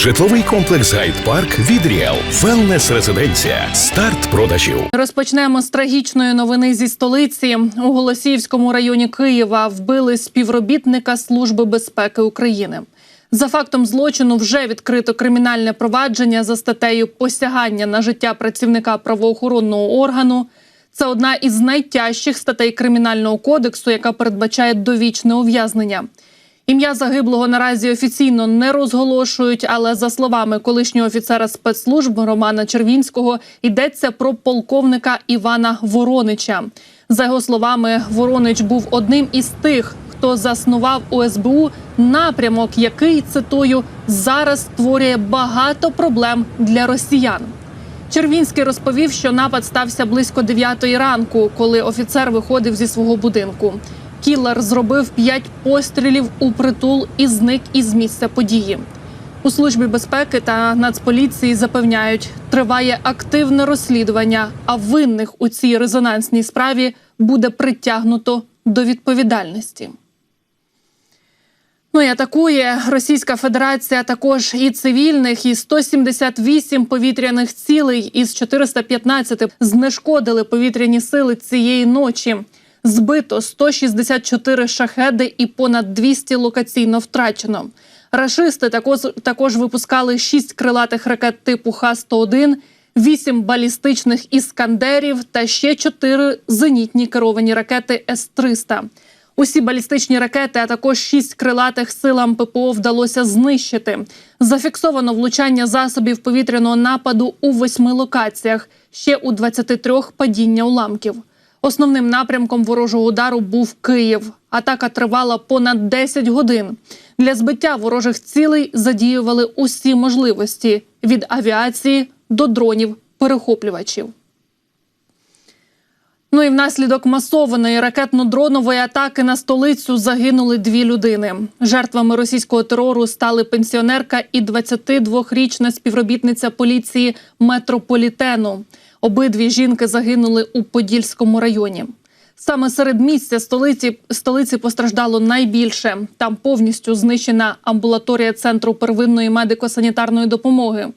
Житловий комплекс Гайд Парк від Ріел. Велнес резиденція. Старт продажів. Розпочнемо з трагічної новини зі столиці. У Голосіївському районі Києва вбили співробітника Служби безпеки України. За фактом злочину вже відкрито кримінальне провадження за статтею посягання на життя працівника правоохоронного органу. Це одна із найтяжчих статей кримінального кодексу, яка передбачає довічне ув'язнення. Ім'я загиблого наразі офіційно не розголошують, але за словами колишнього офіцера спецслужб Романа Червінського йдеться про полковника Івана Воронича. За його словами, Воронич був одним із тих, хто заснував у СБУ напрямок, який цитую зараз створює багато проблем для росіян. Червінський розповів, що напад стався близько 9 ранку, коли офіцер виходив зі свого будинку. Кілер зробив п'ять пострілів у притул і зник із місця події. У службі безпеки та нацполіції запевняють, триває активне розслідування, а винних у цій резонансній справі буде притягнуто до відповідальності. Ну і атакує Російська Федерація також і цивільних, і 178 повітряних цілей із 415 знешкодили повітряні сили цієї ночі. Збито 164 шахеди і понад 200 локаційно втрачено. Рашисти також, також випускали 6 крилатих ракет типу Х-101, 8 балістичних іскандерів та ще 4 зенітні керовані ракети С-300. Усі балістичні ракети, а також шість крилатих силам ППО вдалося знищити. Зафіксовано влучання засобів повітряного нападу у восьми локаціях, ще у 23 падіння уламків. Основним напрямком ворожого удару був Київ. Атака тривала понад 10 годин. Для збиття ворожих цілей задіювали усі можливості від авіації до дронів перехоплювачів. Ну і внаслідок масованої ракетно-дронової атаки на столицю загинули дві людини. Жертвами російського терору стали пенсіонерка і 22-річна співробітниця поліції метрополітену. Обидві жінки загинули у Подільському районі. Саме серед місця столиці столиці постраждало найбільше. Там повністю знищена амбулаторія центру первинної медико-санітарної допомоги.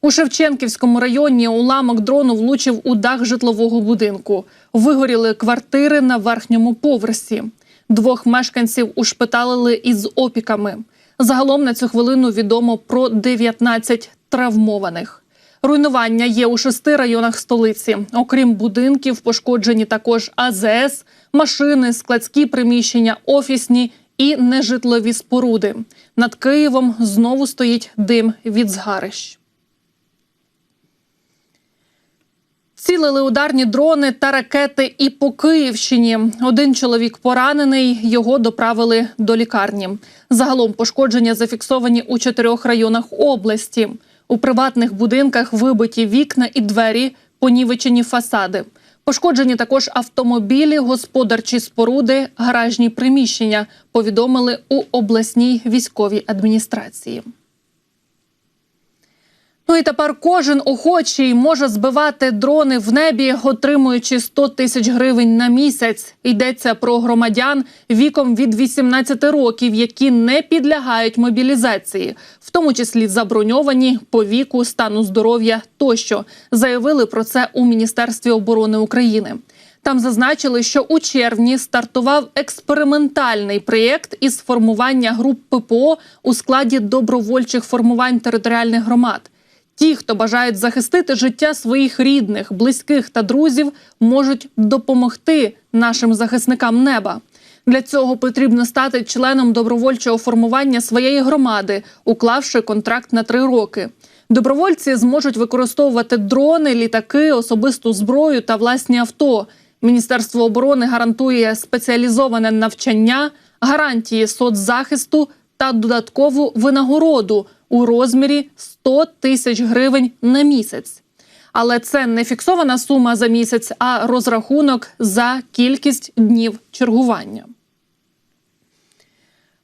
У Шевченківському районі уламок дрону влучив у дах житлового будинку. Вигоріли квартири на верхньому поверсі. Двох мешканців ушпиталили із опіками. Загалом на цю хвилину відомо про 19 травмованих. Руйнування є у шести районах столиці. Окрім будинків, пошкоджені також АЗС, машини, складські приміщення, офісні і нежитлові споруди. Над Києвом знову стоїть дим від згарищ. Цілили ударні дрони та ракети і по Київщині. Один чоловік поранений, його доправили до лікарні. Загалом пошкодження зафіксовані у чотирьох районах області. У приватних будинках вибиті вікна і двері, понівечені фасади. Пошкоджені також автомобілі, господарчі споруди, гаражні приміщення. Повідомили у обласній військовій адміністрації. Ну і тепер кожен охочий може збивати дрони в небі, отримуючи 100 тисяч гривень на місяць. Йдеться про громадян віком від 18 років, які не підлягають мобілізації, в тому числі заброньовані по віку, стану здоров'я тощо. Заявили про це у Міністерстві оборони України. Там зазначили, що у червні стартував експериментальний проєкт із формування груп ППО у складі добровольчих формувань територіальних громад. Ті, хто бажають захистити життя своїх рідних, близьких та друзів, можуть допомогти нашим захисникам неба. Для цього потрібно стати членом добровольчого формування своєї громади, уклавши контракт на три роки. Добровольці зможуть використовувати дрони, літаки, особисту зброю та власні авто. Міністерство оборони гарантує спеціалізоване навчання, гарантії соцзахисту та додаткову винагороду у розмірі 100 тисяч гривень на місяць. Але це не фіксована сума за місяць, а розрахунок за кількість днів чергування.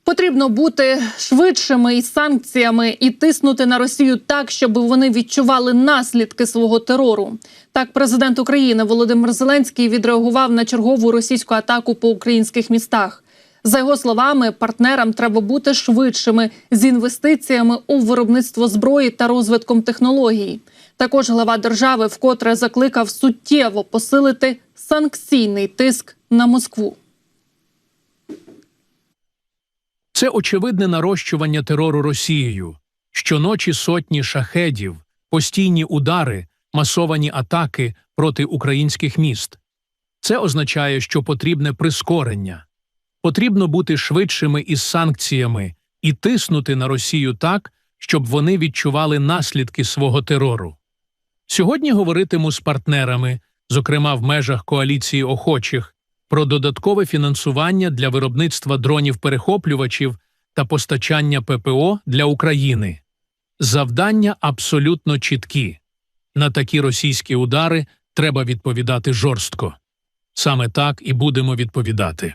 Потрібно бути швидшими із санкціями і тиснути на Росію так, щоб вони відчували наслідки свого терору. Так, президент України Володимир Зеленський відреагував на чергову російську атаку по українських містах. За його словами, партнерам треба бути швидшими з інвестиціями у виробництво зброї та розвитком технологій. Також глава держави вкотре закликав суттєво посилити санкційний тиск на Москву. Це очевидне нарощування терору Росією. Щоночі сотні шахедів, постійні удари, масовані атаки проти українських міст. Це означає, що потрібне прискорення. Потрібно бути швидшими із санкціями і тиснути на Росію так, щоб вони відчували наслідки свого терору. Сьогодні говоритиму з партнерами, зокрема в межах коаліції охочих, про додаткове фінансування для виробництва дронів-перехоплювачів та постачання ППО для України. Завдання абсолютно чіткі. На такі російські удари треба відповідати жорстко. Саме так і будемо відповідати.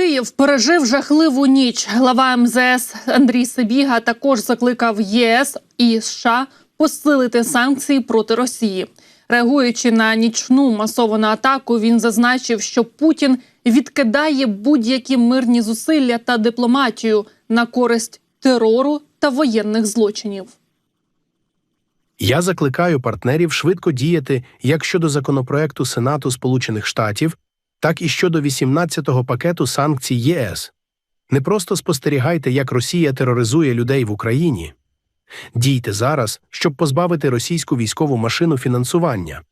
Київ пережив жахливу ніч. Глава МЗС Андрій Сибіга також закликав ЄС і США посилити санкції проти Росії. Реагуючи на нічну масовану атаку, він зазначив, що Путін відкидає будь-які мирні зусилля та дипломатію на користь терору та воєнних злочинів. Я закликаю партнерів швидко діяти як щодо законопроекту Сенату Сполучених Штатів, так і щодо 18-го пакету санкцій ЄС. Не просто спостерігайте, як Росія тероризує людей в Україні. Дійте зараз, щоб позбавити російську військову машину фінансування.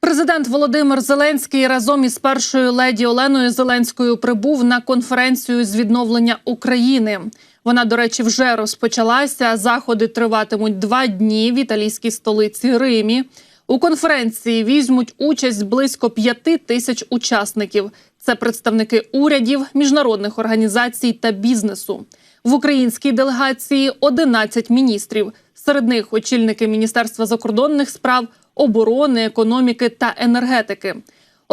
Президент Володимир Зеленський разом із першою леді Оленою Зеленською прибув на конференцію з відновлення України. Вона, до речі, вже розпочалася. Заходи триватимуть два дні в італійській столиці Римі. У конференції візьмуть участь близько п'яти тисяч учасників. Це представники урядів, міжнародних організацій та бізнесу. В українській делегації 11 міністрів. Серед них очільники Міністерства закордонних справ, оборони, економіки та енергетики.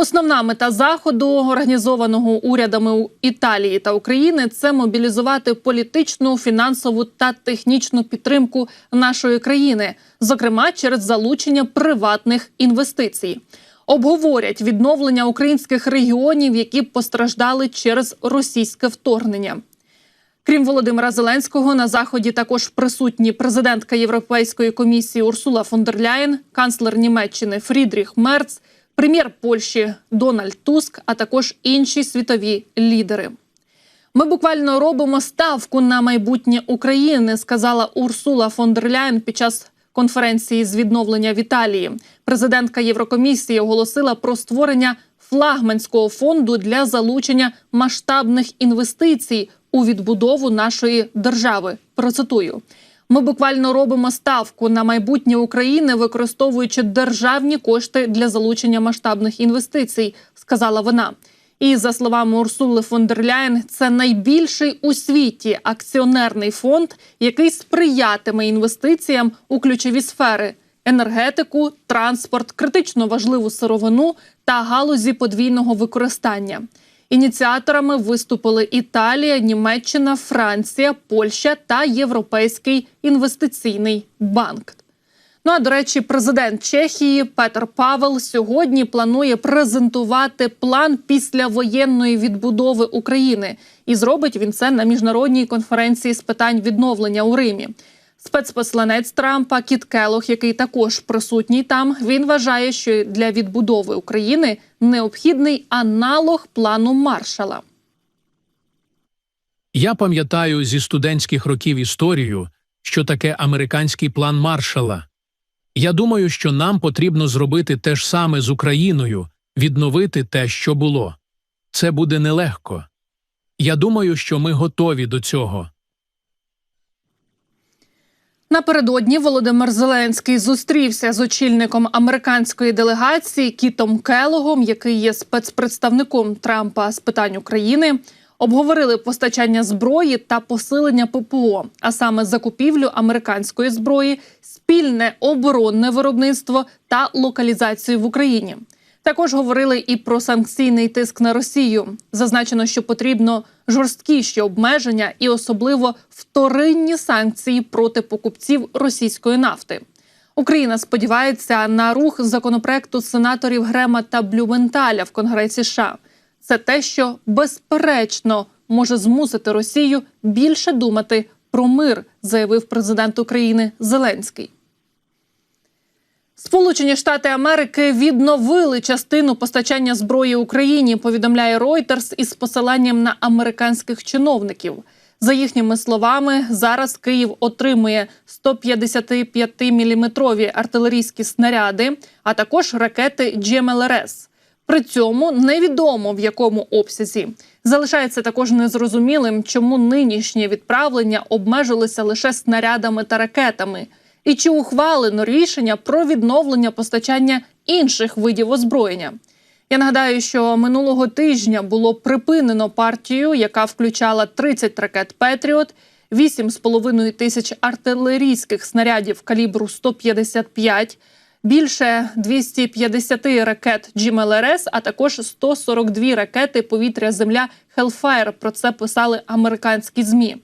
Основна мета заходу, організованого урядами Італії та України, це мобілізувати політичну, фінансову та технічну підтримку нашої країни, зокрема через залучення приватних інвестицій. Обговорять відновлення українських регіонів, які постраждали через російське вторгнення. Крім Володимира Зеленського, на заході також присутні президентка Європейської комісії Урсула фон дер Ляєн, канцлер Німеччини Фрідріх Мерц, прем'єр Польщі Дональд Туск, а також інші світові лідери. Ми буквально робимо ставку на майбутнє України, сказала Урсула фон дер Ляєн під час конференції з відновлення в Італії. Президентка Єврокомісії оголосила про створення флагманського фонду для залучення масштабних інвестицій у відбудову нашої держави. Процитую. Ми буквально робимо ставку на майбутнє України, використовуючи державні кошти для залучення масштабних інвестицій, сказала вона. І за словами Урсули фон дер Ляєн, це найбільший у світі акціонерний фонд, який сприятиме інвестиціям у ключові сфери: енергетику, транспорт, критично важливу сировину та галузі подвійного використання. Ініціаторами виступили Італія, Німеччина, Франція, Польща та Європейський інвестиційний банк. Ну а до речі, президент Чехії Петер Павел сьогодні планує презентувати план післявоєнної відбудови України, і зробить він це на міжнародній конференції з питань відновлення у Римі. Спецпосланець Трампа Кіт Келох, який також присутній там, він вважає, що для відбудови України необхідний аналог плану Маршала. Я пам'ятаю зі студентських років історію, що таке американський план Маршала. Я думаю, що нам потрібно зробити те ж саме з Україною, відновити те, що було. Це буде нелегко. Я думаю, що ми готові до цього. Напередодні Володимир Зеленський зустрівся з очільником американської делегації Кітом Келогом, який є спецпредставником Трампа з питань України. Обговорили постачання зброї та посилення ППО, а саме закупівлю американської зброї, спільне оборонне виробництво та локалізацію в Україні. Також говорили і про санкційний тиск на Росію. Зазначено, що потрібно жорсткіші обмеження і особливо вторинні санкції проти покупців російської нафти. Україна сподівається на рух законопроекту сенаторів Грема та Блюменталя в Конгресі США. Це те, що безперечно може змусити Росію більше думати про мир, заявив президент України Зеленський. Сполучені Штати Америки відновили частину постачання зброї Україні. Повідомляє Reuters із посиланням на американських чиновників. За їхніми словами, зараз Київ отримує 155-мм артилерійські снаряди, а також ракети GMLRS. При цьому невідомо в якому обсязі. Залишається також незрозумілим, чому нинішнє відправлення обмежилося лише снарядами та ракетами, і чи ухвалено рішення про відновлення постачання інших видів озброєння. Я нагадаю, що минулого тижня було припинено партію, яка включала 30 ракет Петріот, 8,5 тисяч артилерійських снарядів калібру 155, більше 250 ракет GMLRS, а також 142 ракети повітря-земля Hellfire. Про це писали американські змі.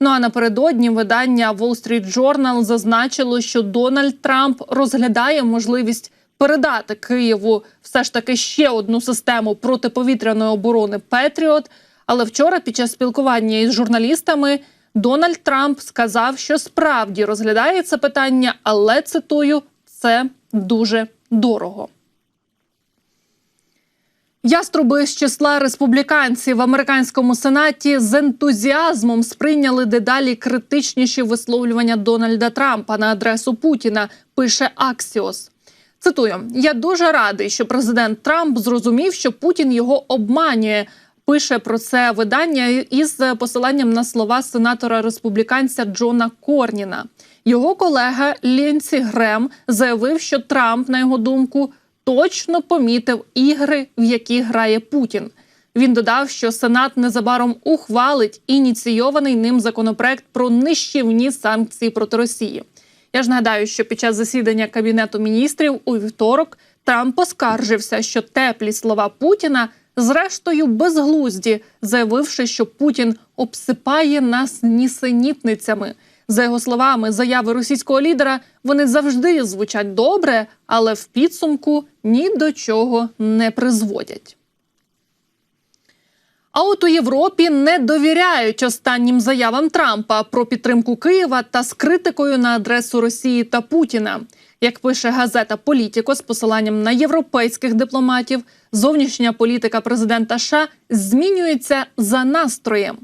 Ну а напередодні видання Wall Street Journal зазначило, що Дональд Трамп розглядає можливість передати Києву все ж таки ще одну систему протиповітряної оборони Петріот. Але вчора, під час спілкування із журналістами, Дональд Трамп сказав, що справді розглядає це питання, але цитую, це дуже дорого. Яструби з числа республіканців в американському сенаті з ентузіазмом сприйняли дедалі критичніші висловлювання Дональда Трампа на адресу Путіна. Пише Аксіос. Цитую: я дуже радий, що президент Трамп зрозумів, що Путін його обманює. Пише про це видання із посиланням на слова сенатора республіканця Джона Корніна. Його колега Лінсі Грем заявив, що Трамп, на його думку, точно помітив ігри, в які грає Путін. Він додав, що Сенат незабаром ухвалить ініційований ним законопроект про нищівні санкції проти Росії. Я ж нагадаю, що під час засідання кабінету міністрів у вівторок Трамп поскаржився, що теплі слова Путіна зрештою безглузді, заявивши, що Путін обсипає нас нісенітницями. За його словами, заяви російського лідера вони завжди звучать добре, але в підсумку ні до чого не призводять. А от у Європі не довіряють останнім заявам Трампа про підтримку Києва та з критикою на адресу Росії та Путіна. Як пише газета Політіко з посиланням на європейських дипломатів, зовнішня політика президента США змінюється за настроєм.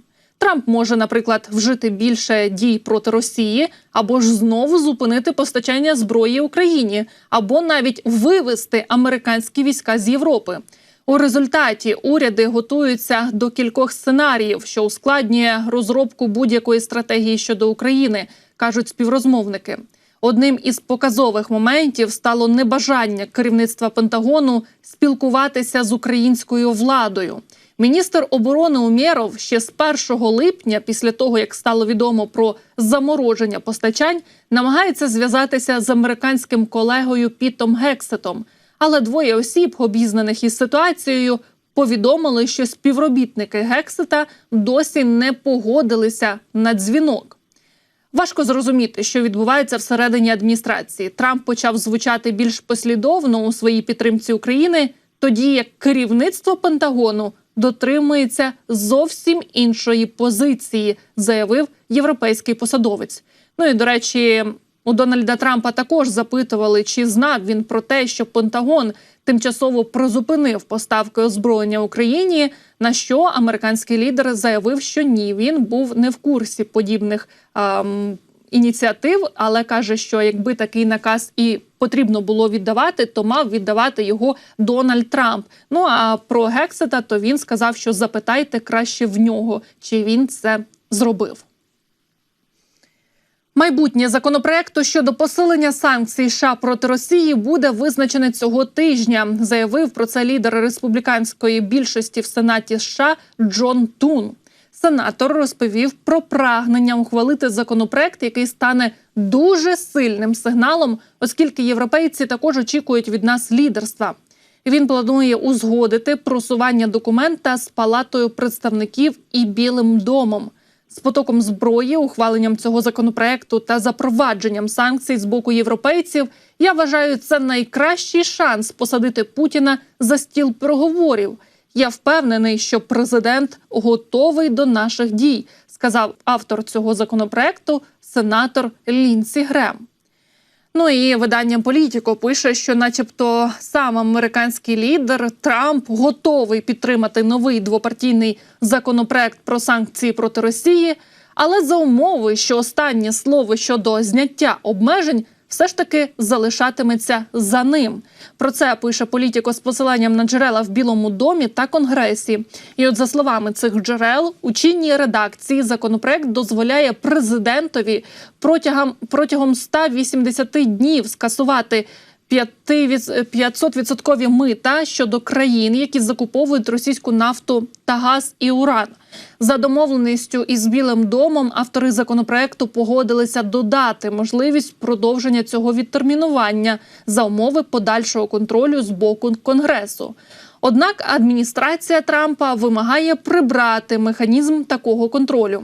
Трамп може, наприклад, вжити більше дій проти Росії, або ж знову зупинити постачання зброї Україні, або навіть вивести американські війська з Європи. У результаті уряди готуються до кількох сценаріїв, що ускладнює розробку будь-якої стратегії щодо України, кажуть співрозмовники. Одним із показових моментів стало небажання керівництва Пентагону спілкуватися з українською владою. Міністр оборони Умєров ще з 1 липня, після того як стало відомо про замороження постачань, намагається зв'язатися з американським колегою Пітом Гексетом. Але двоє осіб, обізнаних із ситуацією, повідомили, що співробітники Гексета досі не погодилися на дзвінок. Важко зрозуміти, що відбувається всередині адміністрації. Трамп почав звучати більш послідовно у своїй підтримці України, тоді як керівництво Пентагону дотримується зовсім іншої позиції, заявив європейський посадовець. Ну і до речі, у Дональда Трампа також запитували, чи знав він про те, що Пентагон тимчасово призупинив поставки озброєння Україні. На що американський лідер заявив, що ні, він був не в курсі подібних ем, ініціатив, але каже, що якби такий наказ і потрібно було віддавати, то мав віддавати його Дональд Трамп. Ну а про Гексета то він сказав, що запитайте краще в нього, чи він це зробив. Майбутнє законопроекту щодо посилення санкцій США проти Росії буде визначене цього тижня. Заявив про це лідер республіканської більшості в Сенаті США Джон Тун. Сенатор розповів про прагнення ухвалити законопроект, який стане дуже сильним сигналом, оскільки європейці також очікують від нас лідерства. Він планує узгодити просування документа з палатою представників і Білим домом. З потоком зброї, ухваленням цього законопроекту та запровадженням санкцій з боку європейців, я вважаю, це найкращий шанс посадити Путіна за стіл переговорів. Я впевнений, що президент готовий до наших дій, сказав автор цього законопроекту, сенатор Лінсі Грем. Ну і видання Політіко пише, що, начебто, сам американський лідер Трамп готовий підтримати новий двопартійний законопроект про санкції проти Росії, але за умови, що останнє слово щодо зняття обмежень все ж таки залишатиметься за ним. Про це пише політико з посиланням на джерела в Білому домі та Конгресі. І, от за словами цих джерел, у чинній редакції законопроект дозволяє президентові протягом протягом 180 днів скасувати 500% мита щодо країн, які закуповують російську нафту та газ і уран. За домовленістю із Білим домом автори законопроекту погодилися додати можливість продовження цього відтермінування за умови подальшого контролю з боку Конгресу. Однак адміністрація Трампа вимагає прибрати механізм такого контролю.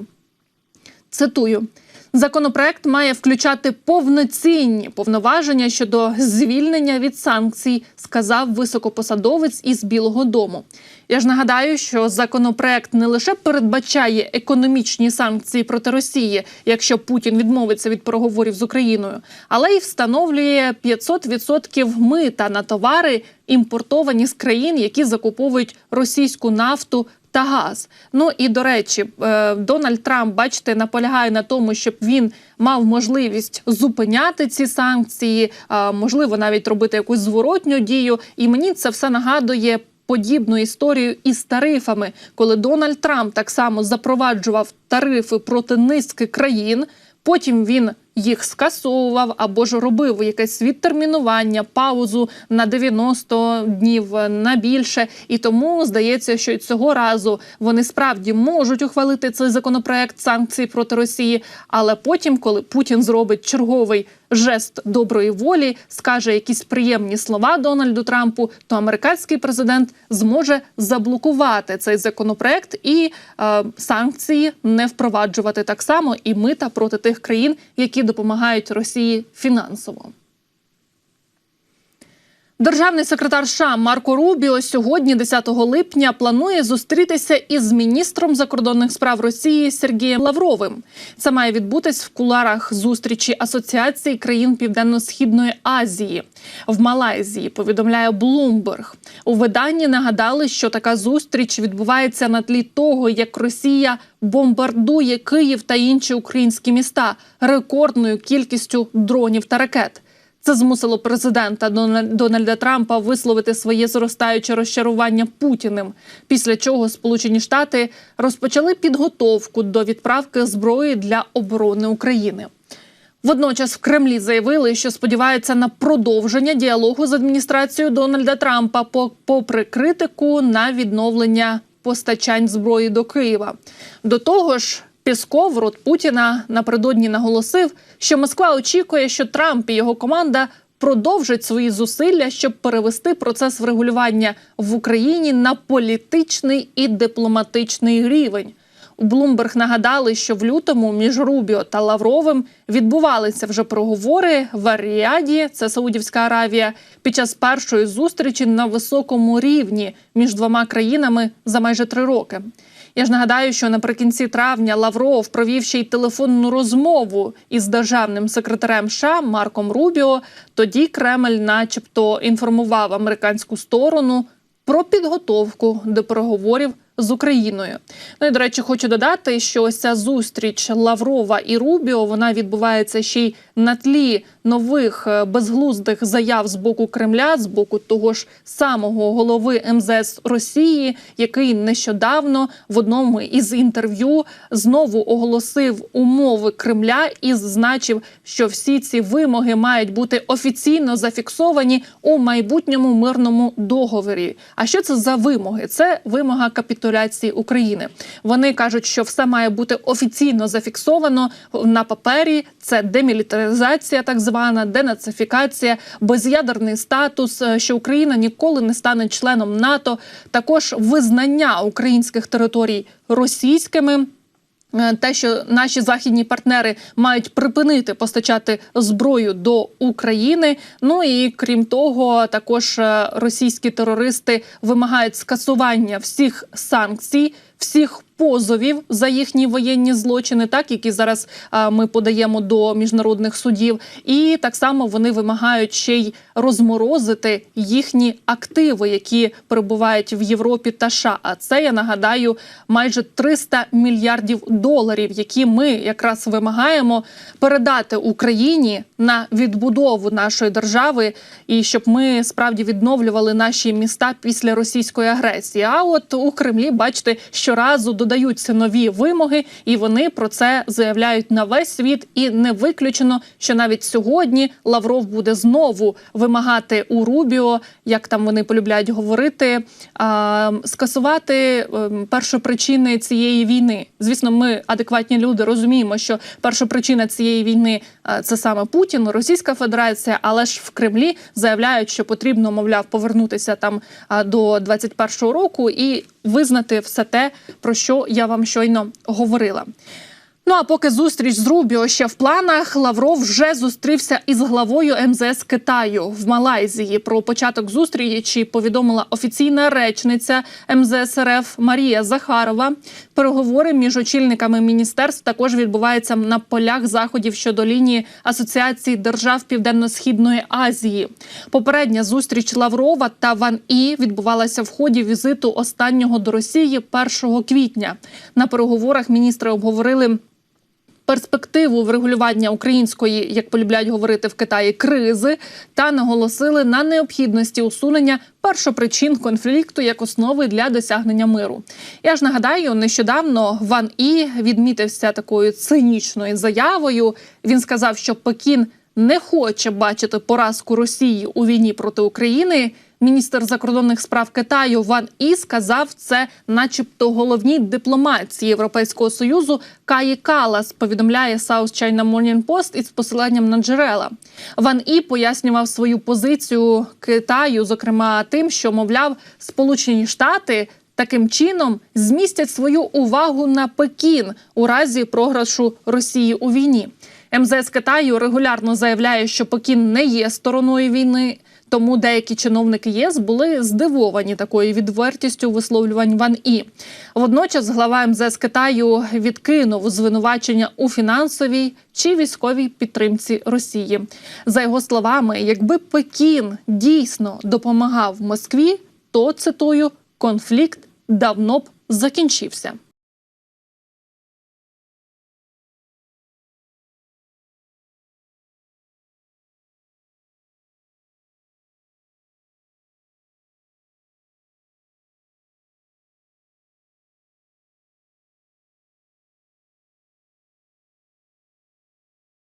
Цитую. Законопроект має включати повноцінні повноваження щодо звільнення від санкцій, сказав високопосадовець із Білого Дому. Я ж нагадаю, що законопроект не лише передбачає економічні санкції проти Росії, якщо Путін відмовиться від переговорів з Україною, але й встановлює 500% мита на товари, імпортовані з країн, які закуповують російську нафту та газ. Ну і до речі, е, Дональд Трамп, бачите, наполягає на тому, щоб він мав можливість зупиняти ці санкції, можливо, навіть робити якусь зворотню дію. І мені це все нагадує. Подібну історію із тарифами, коли Дональд Трамп так само запроваджував тарифи проти низки країн. Потім він їх скасовував або ж робив якесь відтермінування, паузу на 90 днів на більше. І тому здається, що цього разу вони справді можуть ухвалити цей законопроект санкцій проти Росії. Але потім, коли Путін зробить черговий жест доброї волі, скаже якісь приємні слова Дональду Трампу, то американський президент зможе заблокувати цей законопроект і е, санкції не впроваджувати так само і мита проти тих країн, які допомагають Росії фінансово. Державний секретар США Марко Рубіо сьогодні, 10 липня, планує зустрітися із міністром закордонних справ Росії Сергієм Лавровим. Це має відбутись в куларах зустрічі Асоціації країн Південно-Східної Азії в Малайзії. Повідомляє Bloomberg. У виданні нагадали, що така зустріч відбувається на тлі того, як Росія бомбардує Київ та інші українські міста рекордною кількістю дронів та ракет. Це змусило президента Дональда Трампа висловити своє зростаюче розчарування Путіним. Після чого Сполучені Штати розпочали підготовку до відправки зброї для оборони України. Водночас в Кремлі заявили, що сподіваються на продовження діалогу з адміністрацією Дональда Трампа, попри критику на відновлення постачань зброї до Києва. До того ж. Пісков, рот Путіна, напередодні наголосив, що Москва очікує, що Трамп і його команда продовжать свої зусилля, щоб перевести процес врегулювання в Україні на політичний і дипломатичний рівень. У Блумберг нагадали, що в лютому між Рубіо та Лавровим відбувалися вже переговори в Аріаді, це Саудівська Аравія, під час першої зустрічі на високому рівні між двома країнами за майже три роки. Я ж нагадаю, що наприкінці травня Лавров провів ще й телефонну розмову із державним секретарем США Марком Рубіо. Тоді Кремль, начебто, інформував американську сторону про підготовку до переговорів з Україною. Ну і до речі, хочу додати, що ось ця зустріч Лаврова і Рубіо вона відбувається ще й на тлі нових е, безглуздих заяв з боку Кремля, з боку того ж самого голови МЗС Росії, який нещодавно в одному із інтерв'ю знову оголосив умови Кремля і зазначив, що всі ці вимоги мають бути офіційно зафіксовані у майбутньому мирному договорі. А що це за вимоги? Це вимога капітуляції України. Вони кажуть, що все має бути офіційно зафіксовано на папері. Це демілітаризація, так звана денацифікація, без'ядерний статус, е, що Україна ніколи не стане членом НАТО, також визнання українських територій російськими. Е, те, що наші західні партнери мають припинити постачати зброю до України. Ну і крім того, також е, російські терористи вимагають скасування всіх санкцій, всіх позовів за їхні воєнні злочини, так які зараз а, ми подаємо до міжнародних судів, і так само вони вимагають ще й розморозити їхні активи, які перебувають в Європі та США. А це я нагадаю майже 300 мільярдів доларів, які ми якраз вимагаємо передати Україні на відбудову нашої держави, і щоб ми справді відновлювали наші міста після російської агресії. А от у Кремлі, бачите, щоразу додаються нові вимоги, і вони про це заявляють на весь світ. І не виключено, що навіть сьогодні Лавров буде знову вимагати у Рубіо, як там вони полюбляють говорити, а, скасувати ем, першопричини цієї війни. Звісно, ми адекватні люди розуміємо, що першопричина цієї війни це саме Путін, Російська Федерація, але ж в Кремлі заявляють, що потрібно, мовляв, повернутися там до 21-го року і визнати все те, про що я вам щойно говорила. Ну а поки зустріч з Рубіо ще в планах, Лавров вже зустрівся із главою МЗС Китаю в Малайзії. Про початок зустрічі повідомила офіційна речниця МЗС РФ Марія Захарова. Переговори між очільниками міністерств також відбуваються на полях заходів щодо лінії асоціації держав Південно-східної Азії. Попередня зустріч Лаврова та Ван І відбувалася в ході візиту останнього до Росії 1 квітня. На переговорах міністри обговорили перспективу врегулювання української, як полюбляють говорити в Китаї, кризи та наголосили на необхідності усунення першопричин конфлікту як основи для досягнення миру. Я ж нагадаю, нещодавно Ван І відмітився такою цинічною заявою. Він сказав, що Пекін не хоче бачити поразку Росії у війні проти України. Міністр закордонних справ Китаю Ван І сказав це, начебто, головній дипломатії Європейського союзу Каї Калас. Повідомляє South China Morning Post із посиланням на джерела. Ван І пояснював свою позицію Китаю, зокрема тим, що мовляв, Сполучені Штати. Таким чином змістять свою увагу на Пекін у разі програшу Росії у війні. МЗС Китаю регулярно заявляє, що Пекін не є стороною війни. Тому деякі чиновники ЄС були здивовані такою відвертістю висловлювань Ван І. Водночас глава МЗС Китаю відкинув звинувачення у фінансовій чи військовій підтримці Росії. За його словами, якби Пекін дійсно допомагав Москві, то цитую конфлікт давно б закінчився.